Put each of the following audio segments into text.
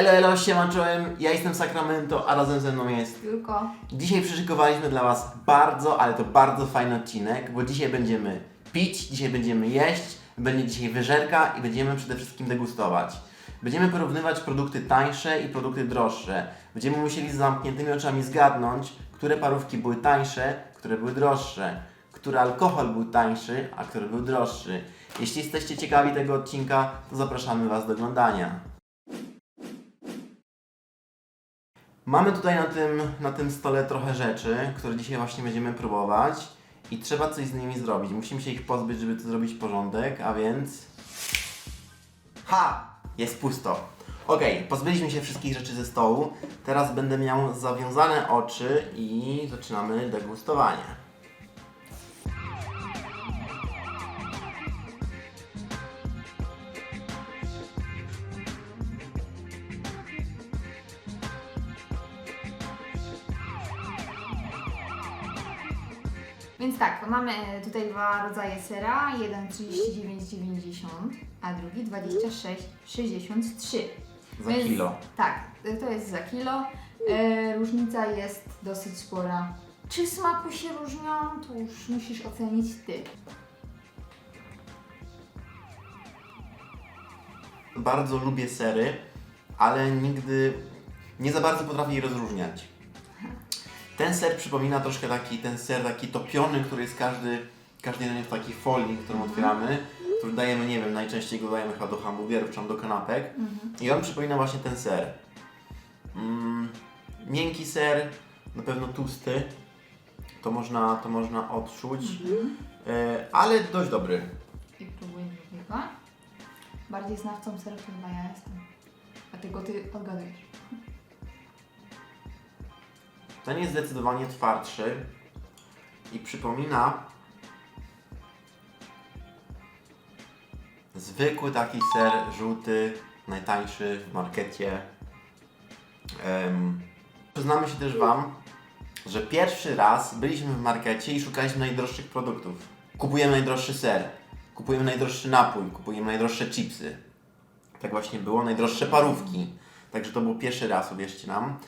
Elo, elo, siema czołem, ja jestem Sacramento, a razem ze mną jest... Tylko Dzisiaj przyszykowaliśmy dla Was bardzo, ale to bardzo fajny odcinek, bo dzisiaj będziemy pić, dzisiaj będziemy jeść, będzie dzisiaj wyżerka i będziemy przede wszystkim degustować. Będziemy porównywać produkty tańsze i produkty droższe. Będziemy musieli z zamkniętymi oczami zgadnąć, które parówki były tańsze, które były droższe, który alkohol był tańszy, a który był droższy. Jeśli jesteście ciekawi tego odcinka, to zapraszamy Was do oglądania. Mamy tutaj na tym, na tym stole trochę rzeczy, które dzisiaj właśnie będziemy próbować i trzeba coś z nimi zrobić. Musimy się ich pozbyć, żeby zrobić porządek, a więc... Ha! Jest pusto. Okej, pozbyliśmy się wszystkich rzeczy ze stołu. Teraz będę miał zawiązane oczy i zaczynamy degustowanie. Mamy tutaj dwa rodzaje sera. Jeden 39,90, a drugi 26,63. Za Więc- kilo. Tak, to jest za kilo. E, różnica jest dosyć spora. Czy smaku się różnią, to już musisz ocenić Ty. Bardzo lubię sery, ale nigdy nie za bardzo potrafię je rozróżniać. Ten ser przypomina troszkę taki, ten ser taki topiony, który jest każdy, każdy jeden w takiej folii, którą otwieramy, który dajemy, nie wiem, najczęściej go dajemy chyba do hamburgerów czy do kanapek. I on przypomina właśnie ten ser. Mm, miękki ser, na pewno tłusty, to można, to można odczuć, e, ale dość dobry. I próbuj drugiego. Bardziej znawcą serów chyba ja jestem. Dlatego Ty odgadujesz. Ten jest zdecydowanie twardszy i przypomina zwykły taki ser żółty, najtańszy w markecie. Um, przyznamy się też Wam, że pierwszy raz byliśmy w markecie i szukaliśmy najdroższych produktów. Kupujemy najdroższy ser, kupujemy najdroższy napój, kupujemy najdroższe chipsy. Tak właśnie było, najdroższe parówki. Także to był pierwszy raz, uwierzcie nam.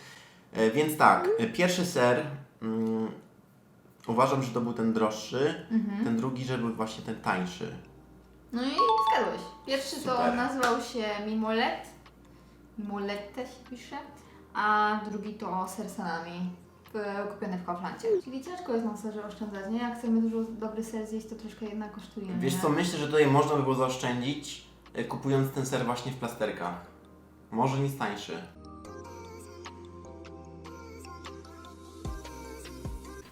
E, Więc tak, e, pierwszy ser mm, uważam, że to był ten droższy, ten drugi, że był właśnie ten tańszy. No i zgadłeś. Pierwszy to Super. nazywał się Mimolet. Mimolette się pisze. A drugi to ser salami. Kupiony w Kauflandzie. Czyli ciężko jest na serze oszczędzać, nie? Jak chcemy dużo dobry ser zjeść, to troszkę jednak kosztuje. Wiesz co, myślę, że tutaj można by było zaoszczędzić, e, kupując ten ser właśnie w plasterkach. Może nic tańszy.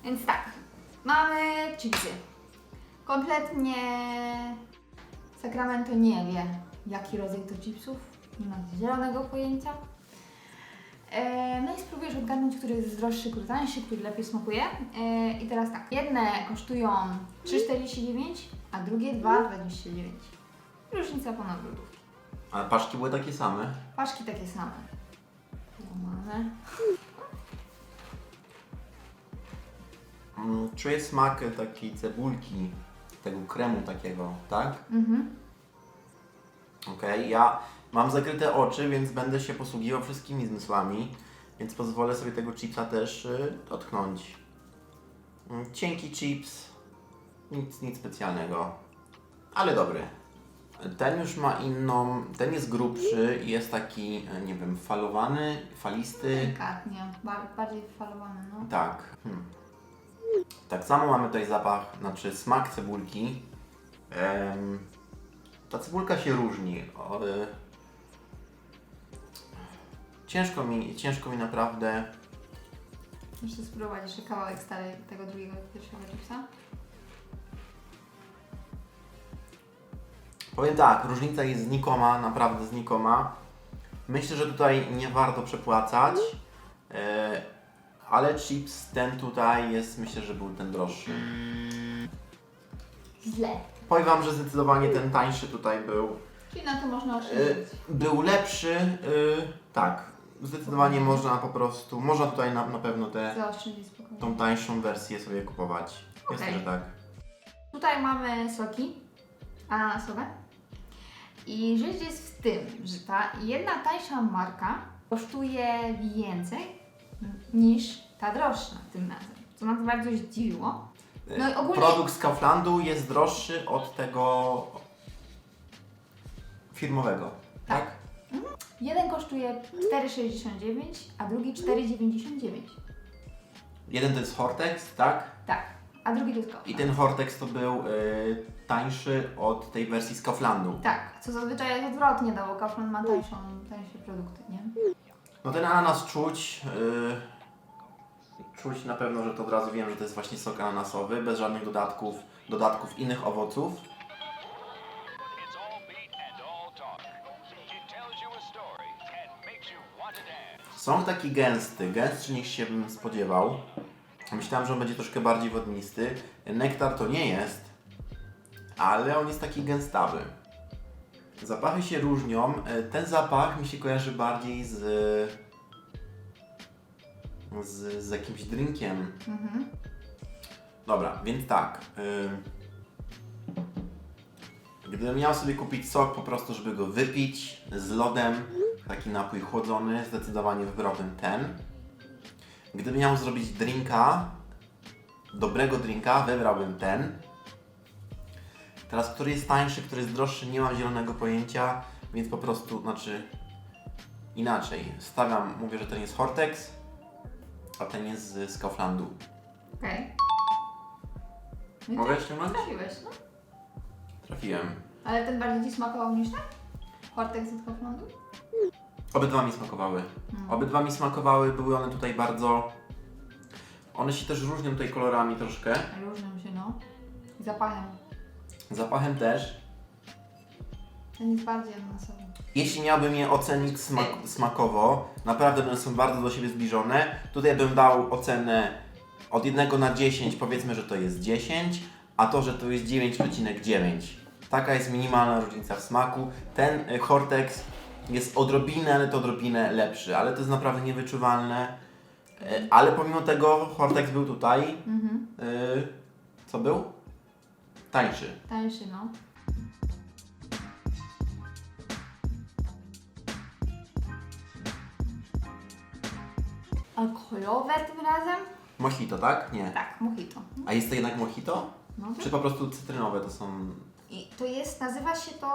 Więc tak, mamy chipsy. Kompletnie Sacramento nie wie, jaki rodzaj to chipsów. Nie ma zielonego pojęcia. E, no i spróbujesz odgadnąć, który jest droższy, który tańszy, który lepiej smakuje. E, I teraz tak, jedne kosztują 3,49, a drugie 2,29. Różnica ponad lodówki. Ale paczki były takie same. Paszki takie same. Łamane. Czuję smak takiej cebulki, tego kremu takiego, tak? Mhm. Okej, ja mam zakryte oczy, więc będę się posługiwał wszystkimi zmysłami, więc pozwolę sobie tego chipsa też y, dotknąć. Mm, Cienki chips, nic, nic specjalnego, ale dobry. Ten już ma inną, ten jest grubszy i jest taki, e, nie wiem, falowany, falisty. Delikatnie, bar- bardziej falowany, no. Tak. Hmm. Tak samo mamy tutaj zapach, znaczy smak cebulki. Em, ta cebulka się różni. O, y, ciężko, mi, ciężko mi naprawdę. Muszę spróbować jeszcze kawałek stary tego drugiego pierwszego chipsa. Powiem tak, różnica jest znikoma, naprawdę znikoma. Myślę, że tutaj nie warto przepłacać. Ale chips ten tutaj jest, myślę, że był ten droższy. Źle. Powiem Wam, że zdecydowanie ten tańszy tutaj był. Czyli na to można Y, oszczędzić. Był lepszy, y, tak. Zdecydowanie można po prostu, można tutaj na, na pewno tę Zaoszczędzić spokojnie. tą tańszą wersję sobie kupować. Myślę, Okej. że tak. Tutaj mamy soki ananasowe. I rzecz jest w tym, że ta jedna tańsza marka kosztuje więcej niż ta droższa tym razem. Co nas bardzo zdziwiło. No i ogólnie- Produkt z Kauflandu jest droższy od tego firmowego, tak? Jeden kosztuje 4,69, a drugi 4,99. Jeden to jest Hortex, tak? Tak, a drugi to jest I Kaufland. ten Hortex to był y, tańszy od tej wersji z Kauflandu. Tak, co zazwyczaj jest odwrotnie, no bo Kaufland ma tańszą, tańsze produkty, nie? No ten ananas czuć. y, czuć na pewno, że to od razu wiem, że to jest właśnie sok ananasowy, bez żadnych dodatków, dodatków innych owoców. Są taki gęsty, gęstszy niż się bym spodziewał. Myślałem, że on będzie troszkę bardziej wodnisty. Nektar to nie jest, ale on jest taki gęstawy. Zapachy się różnią. E, Ten zapach mi się kojarzy bardziej z, z, z jakimś drinkiem. Mhm. Dobra, więc tak. Yy, gdybym miał sobie kupić sok po prostu, żeby go wypić z lodem, taki napój chłodzony, zdecydowanie wybrałbym ten. Gdybym miał zrobić drinka, dobrego drinka, wybrałbym ten. Teraz, który jest tańszy, który jest droższy, nie mam zielonego pojęcia, więc po prostu, znaczy inaczej. Stawiam, mówię, że ten jest Hortex, a ten jest z, z Kauflandu. Okej. No i Mogę tak ściągnąć? Trafiłeś, no. Trafiłem. Ale ten bardziej Ci smakował niż ten? Hortex od Kauflandu? Obydwa mi smakowały. Mm. Obydwa mi smakowały, były one tutaj bardzo. One się też różnią tutaj kolorami troszkę. Różnią się, no. I zapachem. Zapachem też. Ten jest bardziej ananasowy. Jeśli miałbym je ocenić smak smakowo, naprawdę one są bardzo do siebie zbliżone. Tutaj bym dał ocenę od 1 na 10, powiedzmy, że to jest 10, a to, że to jest 9,9. Taka jest minimalna różnica w smaku. Ten y, Hortex jest odrobinę, ale to odrobinę lepszy, ale to jest naprawdę niewyczuwalne. Y, Ale pomimo tego Hortex był tutaj. Mhm. y, Co był? Tańszy. Tańszy, no. Alkoholowe tym razem? Mojito, tak? Nie. Tak, mojito. A jest to jednak mojito? No, Czy po prostu cytrynowe to są I to jest, nazywa się to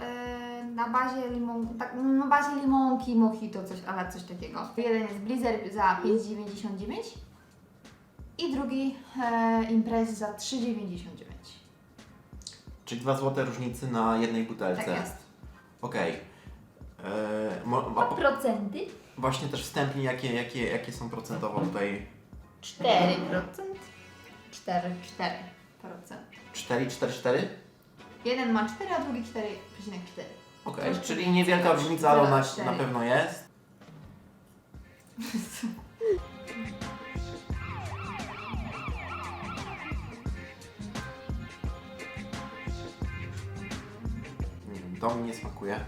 e, na bazie limon, tak, na bazie limonki mojito, coś, ale coś takiego. Jeden jest Blizzard za 5,99 i drugi e, Imprez za 3,99. Czyli 2 złote różnicy na jednej butelce. Tak jest. Okej. Eee, mo- a po- procenty? Właśnie też wstępnie, jakie, jakie, jakie są procentowo tutaj? 4%. 4, 4%. 4, 4, 4? Jeden ma 4, a drugi 4,4. Okej, czyli niewielka różnica, ale ona 0,4. na pewno jest. to mi nie smakuje.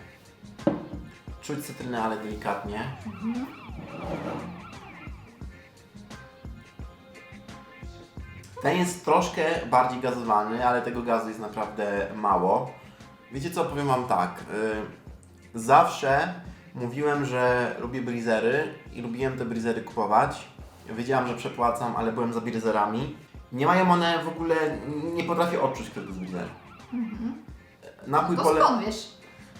Czuć cytrynę, ale delikatnie. Ten jest troszkę bardziej gazowany, ale tego gazu jest naprawdę mało. Wiecie co, powiem Wam tak. y, zawsze mówiłem, że lubię brizery i lubiłem te brizery kupować. Wiedziałam, że przepłacam, ale byłem za brizerami. Nie mają one w ogóle, nie potrafię odczuć, który to jest brizer. Napój To pole... skąd wiesz,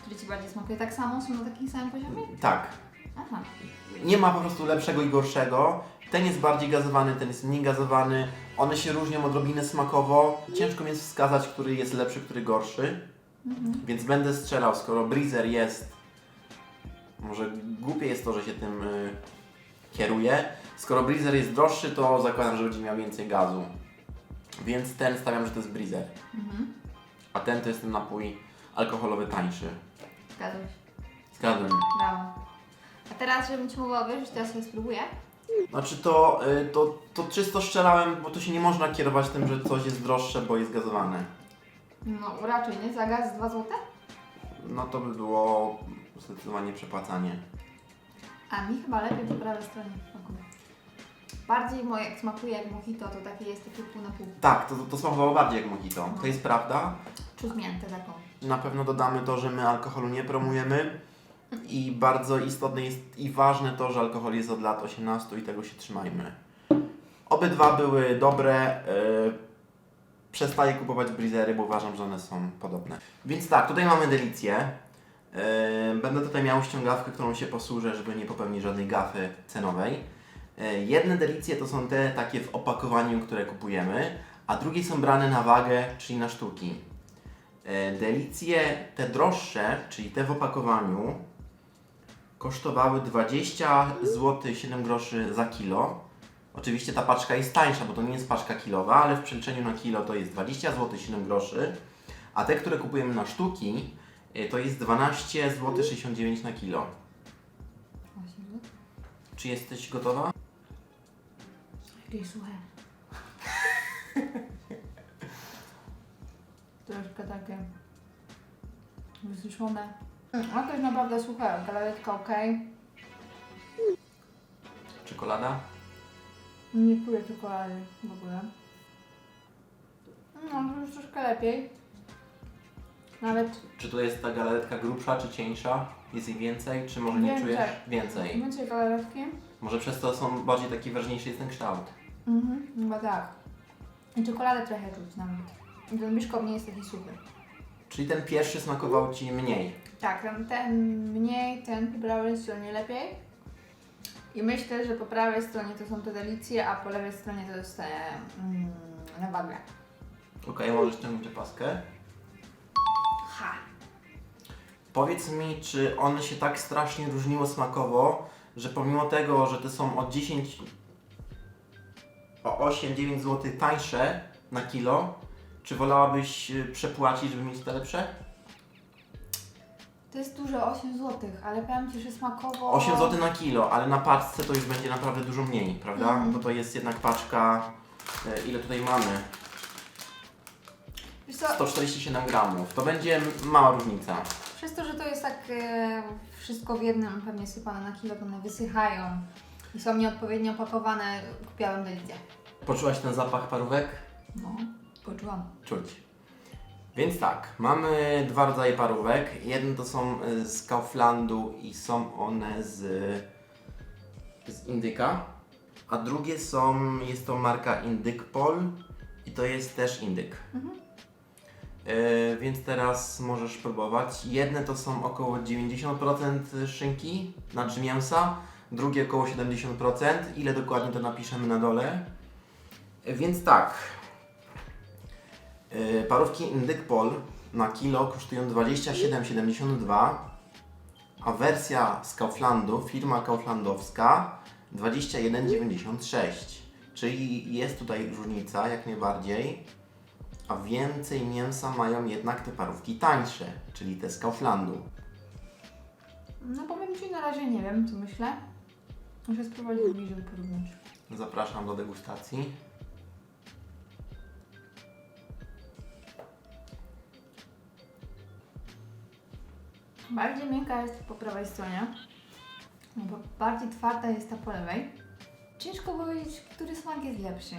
który Ci bardziej smakuje? Tak samo? Są na takim samym poziomie? Tak. Aha. Nie ma po prostu lepszego i gorszego. Ten jest bardziej gazowany, ten jest mniej gazowany. One się różnią odrobinę smakowo. Ciężko mi jest wskazać, który jest lepszy, który gorszy. Więc będę strzelał, skoro Breezer jest. Może głupie jest to, że się tym y, kieruję. Skoro Breezer jest droższy, to zakładam, że będzie miał więcej gazu. Więc ten stawiam, że to jest Breezer. Mhm. A ten to jest ten napój alkoholowy tańszy. Zgadzam się. Zgadzam. Brawo. A teraz, żebym Ci mogła to ja sobie spróbuję. Znaczy to, y, to, to czysto strzelałem, bo tu się nie można kierować tym, że coś jest droższe, bo jest gazowane. No raczej nie, za gaz 2 zł. No to by było zdecydowanie przepłacanie. A mi chyba lepiej po prawej stronie smakuje. Bardziej moje, jak smakuje jak mojito, to takie jest takie pół na pół. Tak, to, to smakowało bardziej jak mojito. To jest prawda. Czuć miętę taką. Na pewno dodamy to, że my alkoholu nie promujemy i bardzo istotne jest i ważne to, że alkohol jest od lat 18 i tego się trzymajmy. Obydwa były dobre. Yy, przestaję kupować brizery, bo uważam, że one są podobne. Więc tak, tutaj mamy delicję. Yy, będę tutaj miał ściągawkę, którą się posłużę, żeby nie popełnić żadnej gafy cenowej. Yy, jedne delicje to są te takie w opakowaniu, które kupujemy, a drugie są brane na wagę, czyli na sztuki. E, Delicje te droższe, czyli te w opakowaniu, kosztowały 20 zł 7 groszy za kilo. Oczywiście ta paczka jest tańsza, bo to nie jest paczka kilowa, ale w przeliczeniu na kilo to jest 20 zł 7 groszy, a te, które kupujemy na sztuki, e, to jest 12 zł 69 na kilo. Czy jesteś gotowa? Jakieś suche. Troszkę takie wysuszone. A to jest naprawdę suche. Galaretka ok. Czekolada? Nie czuję czekolady w ogóle. No, to już troszkę lepiej. Nawet Czy to jest ta galaretka grubsza, czy cieńsza? Jest ich więcej, czy może nie Więcej. czujesz? Więcej. więcej galaretki. Może przez to są bardziej taki ważniejszy jest ten kształt. Mhm, chyba tak. I czekoladę trochę czuć nawet. Biszkopt nie jest taki suchy. Czyli ten pierwszy smakował Ci mniej. Tak, ten, ten mniej, ten po prawej stronie lepiej. I myślę, że po prawej stronie to są te delicje, a po lewej stronie to jest te mm, na wagę. Okej, możesz ciągnąć opaskę. Ha! Powiedz mi, czy one się tak strasznie różniło smakowo, że pomimo tego, że te są o 10, o 8-9 zł tańsze na kilo, czy wolałabyś y, przepłacić, żeby mieć te lepsze? To jest duże 8 zł, ale powiem Ci, że smakowo... 8 zł na kilo, ale na paczce to już będzie naprawdę dużo mniej, prawda? Mhm. Bo to jest jednak paczka, e, ile tutaj mamy? Wiesz co, 147 gramów. To będzie m- mała różnica. przez to, że to jest tak e, wszystko w jednym pewnie sypane na kilo, to one wysychają są nieodpowiednio opakowane, kupiłabym delicję. Poczułaś ten zapach parówek? No, poczułam. Czuć. Więc tak, mamy dwa rodzaje parówek. Jedne to są y, z Kauflandu i są one z, z Indyka, a drugie są, jest to marka Indykpol i to jest też Indyk. Mhm. Y, więc teraz możesz próbować. Jedne to są około 90% szynki, znaczy mięsa, drugie około 70%. Ile dokładnie to napiszemy na dole. Y, Więc tak, y, parówki Indykpol na kilo kosztują 27,72, a wersja z Kauflandu, firma kauflandowska 21,96. Czyli jest tutaj różnica jak najbardziej a więcej mięsa mają jednak te parówki tańsze, czyli te z Kauflandu. No powiem Ci, na razie nie wiem, co myślę. Muszę spróbować żeby porównać. Zapraszam do degustacji. Bardziej miękka jest po prawej stronie, bo bardziej twarda jest ta po lewej. Ciężko powiedzieć, który smak jest lepszy.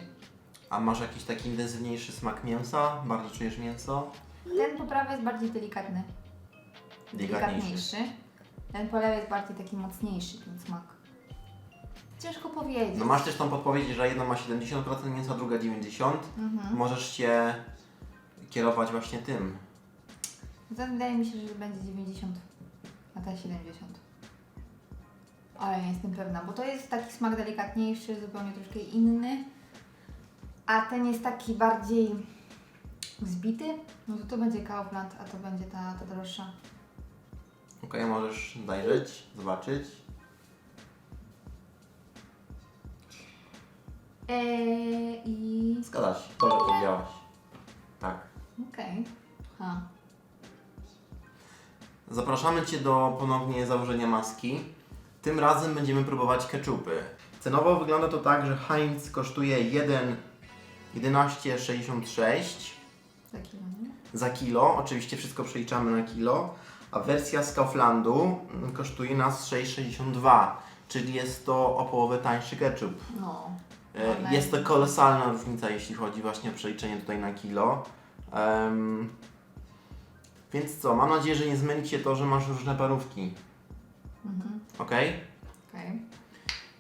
A masz jakiś taki intensywniejszy smak mięsa? Bardzo czujesz mięso? Ten po prawej jest bardziej delikatny, delikatniejszy. Ten po lewej jest bardziej taki mocniejszy ten smak. Ciężko powiedzieć. No masz też tą podpowiedź, że jedna ma 70% mięsa, druga 90%. Mhm. Możesz się kierować właśnie tym. To wydaje mi się, że będzie 90, a ta 70. Ale nie jestem pewna, bo to jest taki smak delikatniejszy, zupełnie troszkę inny. A ten jest taki bardziej zbity. No to to będzie Kaufland, a to będzie ta, ta droższa. Ok, możesz zajrzeć, zobaczyć. Eee, I... Zgadza się, dobrze powiedziałaś. Tak. Okej. Ha. Zapraszamy Cię do ponownie założenia maski. Tym razem będziemy próbować keczupy. Cenowo wygląda to tak, że Heinz kosztuje 1 11,66 Taki, no nie? za kilo. Oczywiście wszystko przeliczamy na kilo. A wersja z Kauflandu mm, kosztuje nas 6,62, czyli jest to o połowę tańszy ketchup. No. E, One- Jest to kolosalna różnica, jeśli chodzi właśnie o przeliczenie tutaj na kilo. Em, Więc co, mam nadzieję, że nie zmyli Cię to, że masz różne parówki. Mhm. Ok? Okej.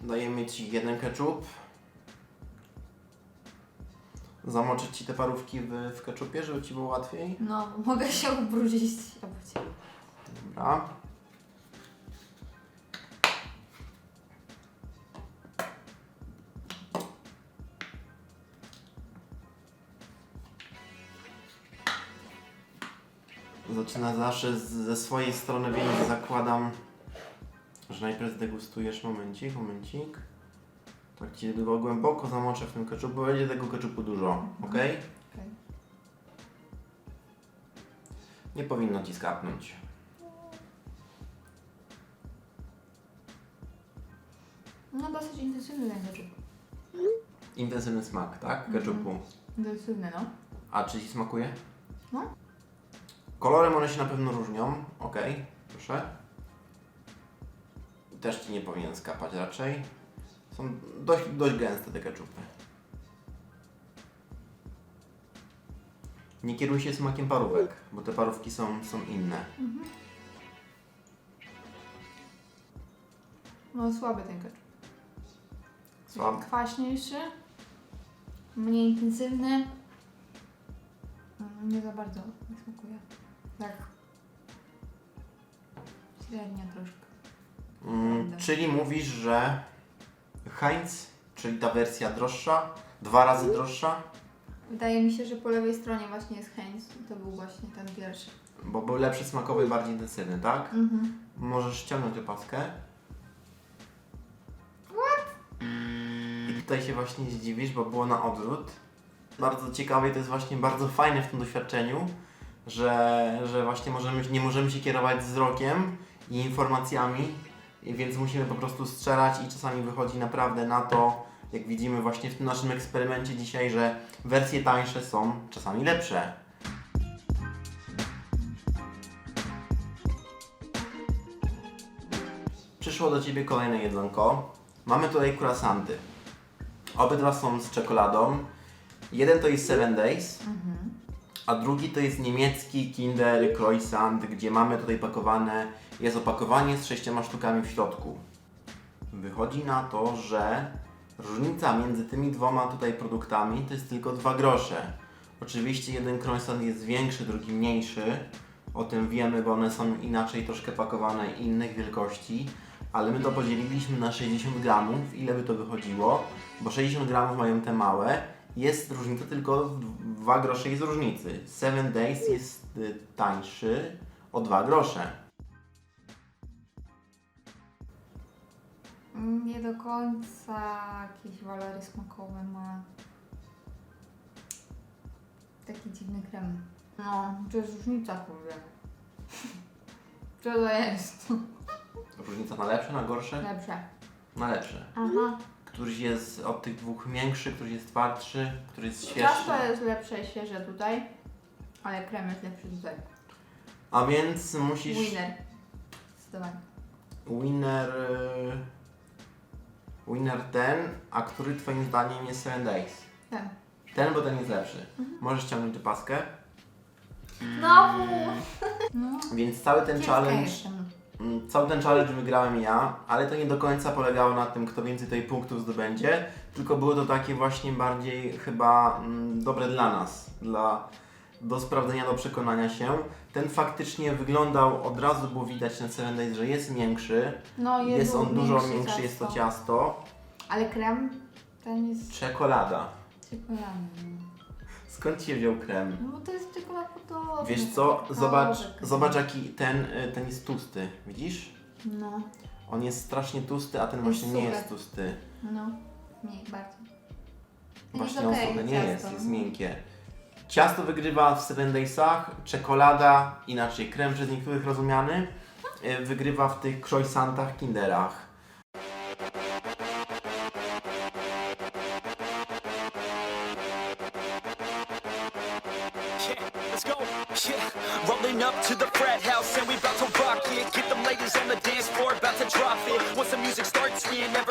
Dajemy Ci jeden ketchup. Zamoczyć Ci te parówki w, w ketchupie, żeby Ci było łatwiej. No, mogę się ubrudzić. Dobra. Zaczyna zawsze z, ze swojej strony, więc zakładam, że najpierw zdegustujesz momencik, momencik. Tak ci go głęboko zamoczę w tym keczupu, bo będzie tego keczupu dużo, ok? Okej. Nie powinno ci skapnąć. No dosyć intensywny ten ketchup. Intensywny smak, tak? Mhm. Keczupu. Intensywny, no. A czy Ci smakuje? No. Kolorem one się na pewno różnią. Ok, proszę. Też Ci nie powinien skapać raczej. Są dość, dość gęste te keczupy. Nie kieruj się smakiem parówek, bo te parówki są, są inne. No słaby ten ketchup. Słab. Kwaśniejszy. Mniej intensywny. Mm, Nie za bardzo mi smakuje. Tak. Średnia troszkę. Mm, czyli mówisz, że Heinz, czyli ta wersja droższa, dwa razy droższa, Wydaje mi się, że po lewej stronie właśnie jest Heinz. To był właśnie ten pierwszy. bo był lepszy smakowy, bardziej intensywny, tak? Mhm. Możesz ściągnąć opaskę. I tutaj się właśnie zdziwisz, bo było na odwrót. Bardzo ciekawe i to jest właśnie bardzo fajne w tym doświadczeniu, że, że właśnie możemy, nie możemy się kierować wzrokiem i informacjami, więc musimy po prostu strzelać i czasami wychodzi naprawdę na to, jak widzimy właśnie w tym naszym eksperymencie dzisiaj, że wersje tańsze są czasami lepsze. Przyszło do Ciebie kolejne jedzonko. Mamy tutaj croissanty. Obydwa są z czekoladą. Jeden to jest Seven Days, a drugi to jest niemiecki Kinder Croissant, gdzie mamy tutaj pakowane, jest opakowanie z sześcioma sztukami w środku. Wychodzi na to, że różnica między tymi dwoma tutaj produktami to jest tylko 2 grosze. Oczywiście jeden croissant jest większy, drugi mniejszy. O tym wiemy, bo one są inaczej troszkę pakowane, innych wielkości. Ale my to podzieliliśmy na 60 gramów. Ile by to wychodziło? Bo 60 gramów mają te małe. Jest różnica tylko 2 grosze jest różnicy. 7 Days jest y, tańszy o 2 grosze. Nie do końca jakieś walory smakowe ma. Taki dziwny krem. No, to jest różnica, kurde. Co to jest? Różnica na lepsze, na gorsze? Lepsze. Na lepsze. Aha. Któryś jest od tych dwóch większy, któryś jest twardszy, który jest świeższy. Ciasto jest lepsze i świeże tutaj, ale krem jest lepszy tutaj. A więc musisz... Winner. Zdecydowanie. Winner... y, Winner ten, a który twoim zdaniem jest 7 Days? Ten. Ten, bo ten jest lepszy. Mhm. Możesz ściągnąć opaskę. Znowu! No. Więc cały ten Kiepska challenge... jestem. Mm, Cały ten challenge wygrałem ja, ale to nie do końca polegało na tym, kto więcej tutaj punktów zdobędzie, tylko było to takie właśnie bardziej chyba mm, dobre dla nas, dla, do sprawdzenia, do przekonania się. Ten faktycznie wyglądał, od razu było widać ten 7 Days, że jest większy, No jest, jest on dużo większy większy, jest to ciasto. Ale krem ten jest Czekolada. czekoladny. Skąd się wziął krem? No to jest czekolada podobna. Wiesz co, zobacz, Kawałek. zobacz jaki ten, y, ten jest tłusty, widzisz? No, On jest strasznie tłusty, a ten Jest właśnie nie jest tłusty. no, mniej bardziej. Właśnie jest on okej, suchy nie ciasto. jest, jest miękkie. Ciasto wygrywa w 7 Daysach, czekolada, inaczej krem przez niektórych rozumiany, y, wygrywa w tych croissantach, kinderach. Up to the frat house and we about to rock it. Get them ladies on the dance floor, about to drop it. Once the music starts, we ain't never